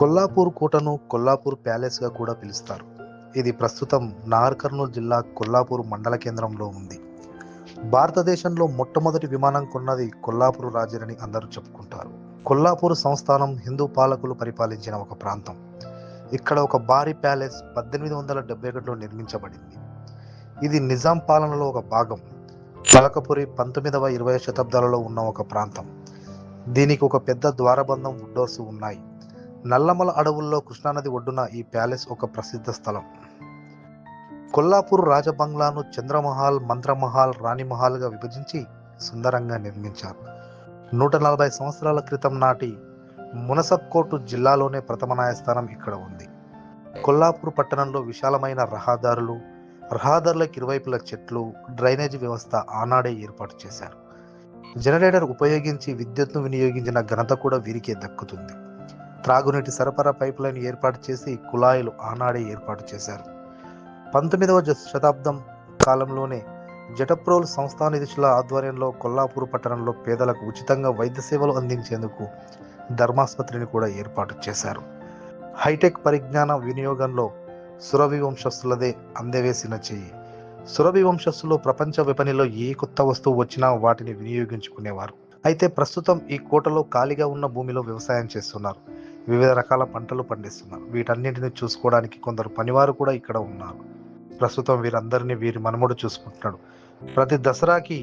కొల్లాపూర్ కోటను కొల్లాపూర్ ప్యాలెస్గా కూడా పిలుస్తారు. ఇది ప్రస్తుతం నాగర్ కర్నూలు జిల్లా కొల్లాపూర్ మండల కేంద్రంలో ఉంది. భారతదేశంలో మొట్టమొదటి విమానం కొన్నది కొల్లాపూర్ రాజులని అందరూ చెప్పుకుంటారు. కొల్లాపూర్ సంస్థానం హిందూ పాలకులు పరిపాలించిన ఒక ప్రాంతం. ఇక్కడ ఒక భారీ ప్యాలెస్ పద్దెనిమిది వందల డెబ్బై ఒకటిలో నిర్మించబడింది. ఇది నిజాం పాలనలో ఒక భాగం. పలకపురి పంతొమ్మిదవ ఇరవై శతాబ్దాలలో ఉన్న ఒక ప్రాంతం. దీనికి ఒక పెద్ద ద్వారబంధం వుడ్డోర్స్ ఉన్నాయి. నల్లమల అడవుల్లో కృష్ణానది ఒడ్డున ఈ ప్యాలెస్ ఒక ప్రసిద్ధ స్థలం. కొల్లాపూర్ రాజబంగ్లాను చంద్రమహల్ మంత్రమహల్ రాణిమహల్గా విభజించి సుందరంగా నిర్మించారు. నూట నలభై సంవత్సరాల క్రితం నాటి మునసబ్కోటు జిల్లాలోనే ప్రథమ న్యాయస్థానం ఇక్కడ ఉంది. కొల్లాపూర్ పట్టణంలో విశాలమైన రహదారులు రహదారులకు ఇరువైపుల చెట్లు డ్రైనేజీ వ్యవస్థ ఆనాడే ఏర్పాటు చేశారు. జనరేటర్ ఉపయోగించి విద్యుత్ను వినియోగించిన ఘనత కూడా వీరికే దక్కుతుంది. త్రాగునీటి సరఫరా పైపులైన్ ఏర్పాటు చేసి కుళాయిలు ఆనాడే ఏర్పాటు చేశారు. పంతొమ్మిదవ శతాబ్దం కాలంలోనే జటప్రోల్ సంస్థానిధుల ఆధ్వర్యంలో కొల్లాపూర్ పట్టణంలో పేదలకు ఉచితంగా వైద్య సేవలు అందించేందుకు ధర్మాసుపత్రిని కూడా ఏర్పాటు చేశారు. హైటెక్ పరిజ్ఞాన వినియోగంలో సురభి వంశస్థులదే అందవేసిన చేయి. సురభి వంశస్థులు ప్రపంచ విపణిలో ఏ కొత్త వస్తువు వచ్చినా వాటిని వినియోగించుకునేవారు. అయితే ప్రస్తుతం ఈ కోటలో ఖాళీగా ఉన్న భూమిలో వ్యవసాయం చేస్తున్నారు. వివిధ రకాల పంటలు పండిస్తున్నారు. వీటన్నింటిని చూసుకోవడానికి కొందరు పనివారు కూడా ఇక్కడ ఉన్నారు. ప్రస్తుతం వీరందరినీ వీరి మనముడు చూసుకుంటున్నాడు. ప్రతి దసరాకి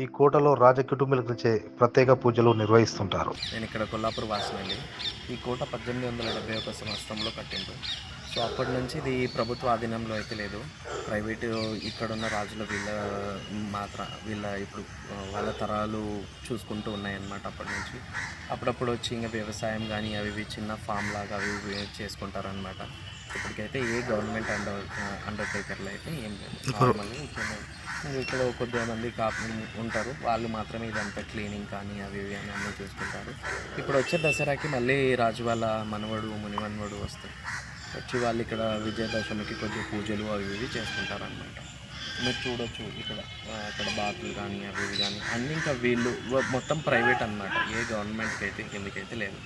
ఈ కోటలో రాజకుటుంబీలచే ప్రత్యేక పూజలు నిర్వహిస్తుంటారు. నేను ఇక్కడ కొల్లాపూర్ వాసనండి. ఈ కోట పద్దెనిమిది వందల డెబ్బై ఒక సంవత్సరంలో కట్టింది సో అప్పటి నుంచి ఇది ప్రభుత్వ ఆధీనంలో అయితే లేదు. ప్రైవేటు ఇక్కడున్న రాజుల వీళ్ళ మాత్ర వీళ్ళ ఇప్పుడు వాళ్ళ తరాలు చూసుకుంటూ ఉన్నాయన్నమాట అప్పటి నుంచి. అప్పుడప్పుడు వచ్చి ఇంకా వ్యవసాయం కానీ అవి ఇవి చిన్న ఫామ్ లాగా అవి ఇవి చేసుకుంటారనమాట ఇప్పటికైతే ఏ గవర్నమెంట్ అండర్ అండర్టేకర్లు అయితే ఏం లేదు. నార్మల్గా ఇక్కడ ఇక్కడ కొద్దిగా మంది కాపు ఉంటారు. వాళ్ళు మాత్రమే ఇదంతా క్లీనింగ్ కానీ అవి ఇవి అని అన్నీ చూసుకుంటారు. ఇప్పుడు వచ్చే దసరాకి మళ్ళీ రాజు వాళ్ళ మనవడు మునిమన్వడు వస్తారు. వచ్చి వాళ్ళు ఇక్కడ విజయదశమికి కొద్దిగా పూజలు అవి ఇవి చేసుకుంటారు అనమాట మీరు చూడొచ్చు ఇక్కడ అక్కడ బాతులు కానీ అవి ఇవి కానీ అన్నీ ఇంకా వీళ్ళు మొత్తం ప్రైవేట్ అన్నమాట. ఏ గవర్నమెంట్కి అయితే కిందకైతే లేదు.